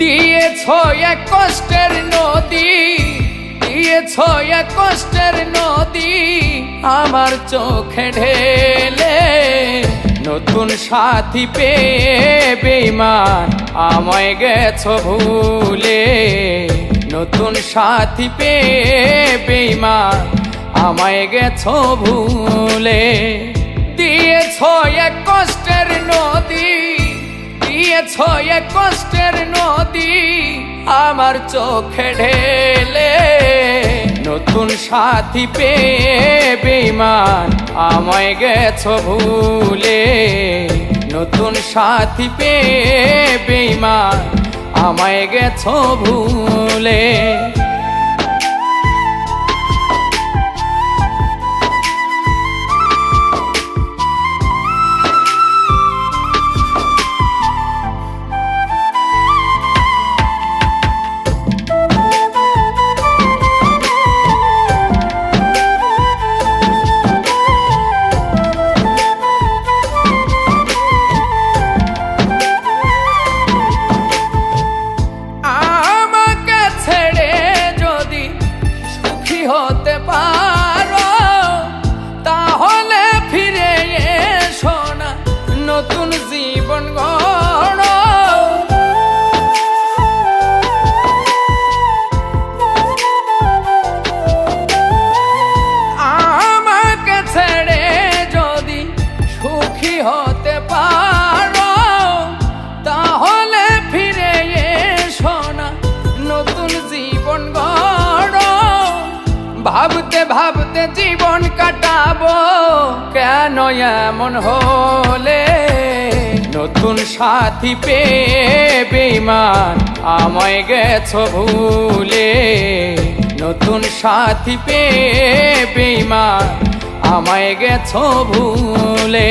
দিয়েছ এক কষ্টের নদী, দিয়েছ এক কষ্টের নদী, আমার চোখে ঢেলে নতুন সাথী পেয়ে বেইমান, আমায় গেছ ভুলে। নতুন সাথী পেয়ে বেইমান, আমায় গেছ ভুলে। দিয়েছ এক কষ্টের নদী দিয়েছ এক কষ্টের নদী, আমার চোখে ঢেলে। নতুন সাথী পেয়ে বিমান আমায় গেছ ভুলে। নতুন সাথী পেয়ে বিমান আমায় গেছ ভুলে। ভাবতে জীবন কাটাবো, কেন এমন হলে? নতুন সাথী পেয়ে বেমান আমায় গেছ ভুলে। নতুন সাথী পেয়ে বেমান আমায় গেছ ভুলে।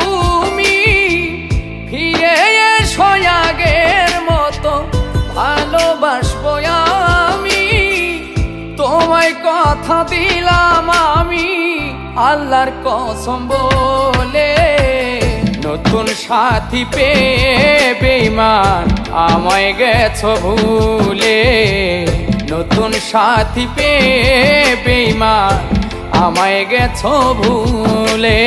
দিলাম আমি আল্লাহর কসম বলে। নতুন সাথী পেয়ে বেমান আমায় গেছ ভুলে। নতুন সাথী পেয়ে বেমান আমায় গেছ ভুলে।